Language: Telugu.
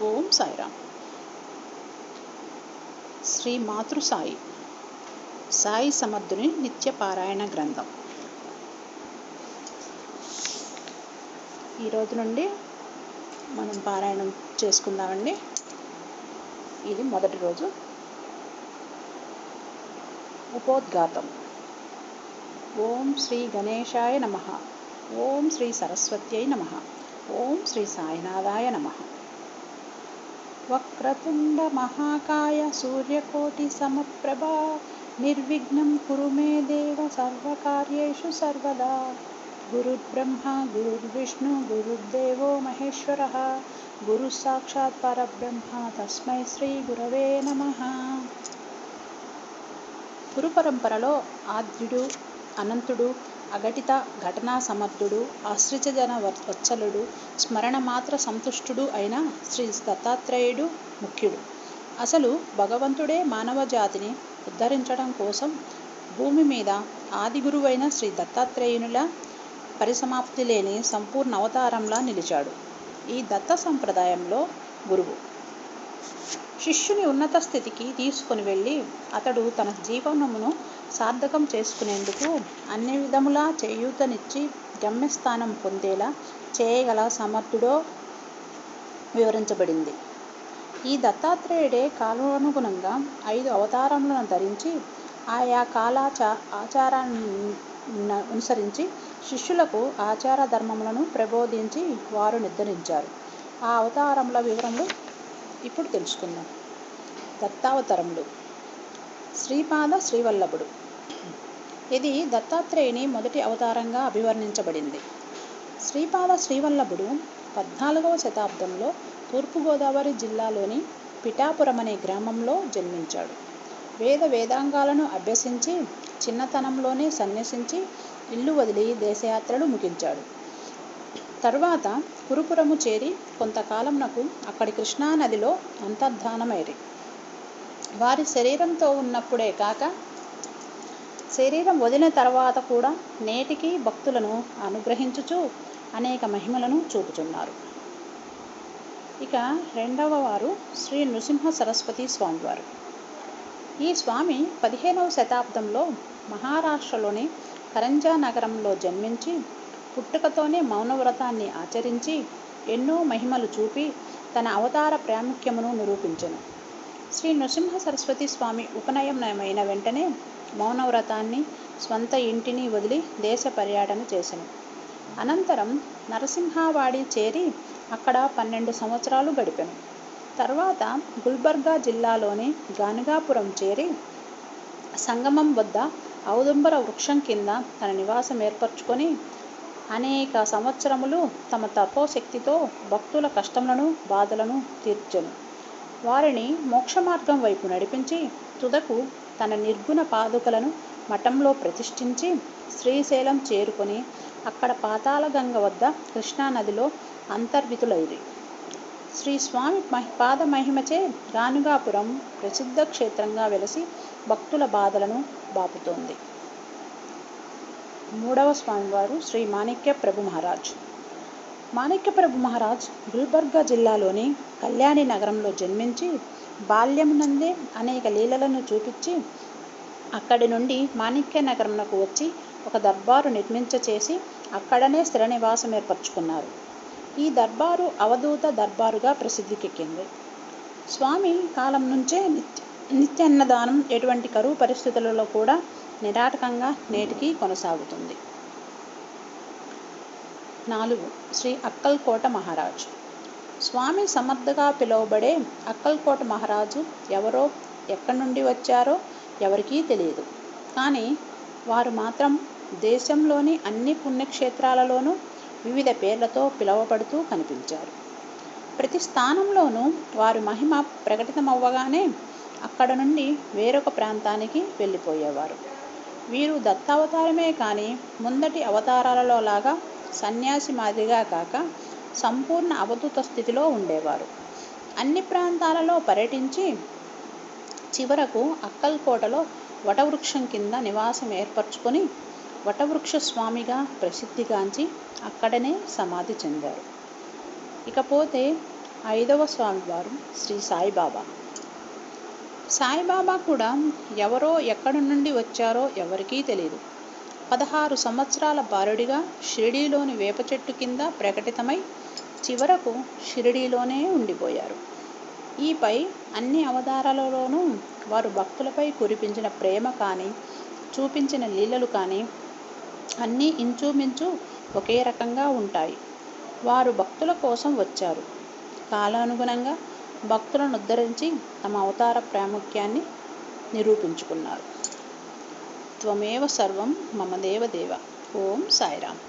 ఓం సాయిరామ్ శ్రీ మాతృ సాయి సాయి సమర్థుని నిత్య పారాయణ గ్రంథం ఈరోజు నుండి మనం పారాయణం చేసుకుందామండి. ఇది మొదటి రోజు. ఉపోద్ఘాతం. ఓం శ్రీ గణేశాయ నమ. ఓం శ్రీ సరస్వత్యై నమ. ఓం శ్రీ సాయినాథాయ నమ. వక్రతుండ మహాకాయ సూర్యకోటి సమప్రభా నిర్విఘ్నం కురు మే దేవ సర్వకార్యేషు సర్వదా గురుర్బ్రహ్మ గురుర్విష్ణు గురుర్దేవో మహేశ్వర గురు సాక్షాత్ పరబ్రహ్మ తస్మై శ్రీ గురవే నమ గురు పరంపరలో ఆద్యుడు అనంతుడు అఘటిత ఘటనా సమర్థుడు ఆశ్రితజన వత్సలుడు స్మరణ మాత్ర సంతుష్టుడు అయిన శ్రీ దత్తాత్రేయుడు ముఖ్యుడు. అసలు భగవంతుడే మానవ జాతిని ఉద్ధరించడం కోసం భూమి మీద ఆది గురువైన శ్రీ దత్తాత్రేయునిలా పరిసమాప్తి లేని సంపూర్ణ అవతారంలా నిలిచాడు. ఈ దత్త సంప్రదాయంలో గురువు. శిష్యుని ఉన్నత స్థితికి తీసుకొని వెళ్ళి అతడు తన జీవనమును సార్థకం చేసుకునేందుకు అన్ని విధములా చేయూతనిచ్చి గమ్యస్థానం పొందేలా చేయగల సమర్థుడో వివరించబడింది. ఈ దత్తాత్రేయుడే కాలానుగుణంగా ఐదు అవతారములను ధరించి ఆయా కాలాచ ఆచారాన్ని అనుసరించి శిష్యులకు ఆచార ధర్మములను ప్రబోధించి వారు నిర్ధరించారు ఆ అవతారముల వివరములు ఇప్పుడు తెలుసుకుందాం. దత్తావతరములు. శ్రీపాద శ్రీవల్లభుడు. ఇది దత్తాత్రేయుని మొదటి అవతారంగా అభివర్ణించబడింది. శ్రీపాద శ్రీవల్లభుడు పద్నాలుగవ శతాబ్దంలో తూర్పుగోదావరి జిల్లాలోని పిఠాపురం అనే గ్రామంలో జన్మించాడు. వేద వేదాంగాలను అభ్యసించి చిన్నతనంలోనే సన్యసించి ఇల్లు వదిలి దేశయాత్రలు ముగించాడు. తర్వాత కురుపురము చేరి కొంతకాలంనకు అక్కడి కృష్ణానదిలో అంతర్ధానమైరి. వారి శరీరంతో ఉన్నప్పుడే కాక శరీరం వదిలిన తర్వాత కూడా నేటికి భక్తులను అనుగ్రహించుచు అనేక మహిమలను చూపుచున్నారు. ఇక రెండవ వారు శ్రీ నృసింహ సరస్వతి స్వామివారు. ఈ స్వామి పదిహేనవ శతాబ్దంలో మహారాష్ట్రలోని కరంజా నగరంలో జన్మించి పుట్టుకతోనే మౌనవ్రతాన్ని ఆచరించి ఎన్నో మహిమలు చూపి తన అవతార ప్రాముఖ్యమును నిరూపించను. శ్రీ నృసింహ సరస్వతి స్వామి ఉపనయనమైన వెంటనే మౌనవ్రతాన్ని స్వంత ఇంటిని వదిలి దేశ పర్యటన చేశాను అనంతరం నరసింహవాడి చేరి అక్కడ పన్నెండు సంవత్సరాలు గడిపాను. తర్వాత గుల్బర్గా జిల్లాలోని గానగాపురం చేరి సంగమం వద్ద ఔదుంబర వృక్షం కింద తన నివాసం ఏర్పరచుకొని అనేక సంవత్సరములు తమ తపోశక్తితో భక్తుల కష్టములను బాధలను తీర్చను. వారిని మోక్షమార్గం వైపు నడిపించి తుదకు తన నిర్గుణ పాదుకలను మఠంలో ప్రతిష్ఠించి శ్రీశైలం చేరుకొని అక్కడ పాతాళగంగ వద్ద కృష్ణానదిలో అంతర్వితులైరి శ్రీ స్వామి పాద మహిమచే గానుగాపురం ప్రసిద్ధ క్షేత్రంగా వెలసి భక్తుల బాధలను బాపుతోంది. మూడవ స్వామివారు శ్రీ మాణిక్య ప్రభు మహారాజ్. మాణిక్య ప్రభు మహారాజ్ గుల్బర్గా జిల్లాలోని కళ్యాణి నగరంలో జన్మించి బాల్యమునందే అనేక లీలలను చూపించి అక్కడి నుండి మాణిక్య నగరంకు వచ్చి ఒక దర్బారు నిర్మించ చేసి అక్కడనే స్థిర నివాసం ఏర్పరచుకున్నారు. ఈ దర్బారు అవధూత దర్బారుగా ప్రసిద్ధికెక్కింది. స్వామి కాలం నుంచే నిత్య నిత్యాన్నదానం ఎటువంటి కరువు పరిస్థితులలో కూడా నిరాటకంగా నేటికి కొనసాగుతుంది. నాలుగు. శ్రీ అక్కల్కోట మహారాజు. స్వామి సమర్థగా పిలువబడే అక్కల్కోట మహారాజు ఎవరో ఎక్కడి నుండి వచ్చారో ఎవరికీ తెలియదు. కానీ వారు మాత్రం దేశంలోని అన్ని పుణ్యక్షేత్రాలలోనూ వివిధ పేర్లతో పిలువబడుతూ కనిపించారు. ప్రతి స్థానంలోనూ వారి మహిమ ప్రకటితమవ్వగానే అక్కడ నుండి వేరొక ప్రాంతానికి వెళ్ళిపోయేవారు. వీరు దత్తావతారమే కానీ ముందటి అవతారాలలో లాగా సన్యాసి మాదిరిగా కాక సంపూర్ణ అవధూత స్థితిలో ఉండేవారు. అన్ని ప్రాంతాలలో పర్యటించి చివరకు అక్కల్కోటలో వటవృక్షం కింద నివాసం ఏర్పరచుకొని వటవృక్ష స్వామిగా ప్రసిద్ధిగాంచి అక్కడనే సమాధి చెందారు. ఇకపోతే ఐదవ స్వామివారు శ్రీ సాయిబాబా. సాయిబాబా కూడా ఎవరో ఎక్కడి నుండి వచ్చారో ఎవరికీ తెలియదు పదహారు సంవత్సరాల బాలుడిగా షిరిడీలోని వేప చెట్టు కింద ప్రకటితమై చివరకు షిరిడీలోనే ఉండిపోయారు. ఈపై అన్ని అవతారాలలోనూ వారు భక్తులపై కురిపించిన ప్రేమ కానీ చూపించిన లీలలు కానీ అన్నీ ఇంచుమించు ఒకే రకంగా ఉంటాయి. వారు భక్తుల కోసం వచ్చారు. కాలానుగుణంగా భక్తులను ఉద్ధరించి తమ అవతార ప్రాముఖ్యాన్ని నిరూపించుకున్నారు. త్వమేవ సర్వం మమదేవ దేవ. ఓం సాయిరామ్.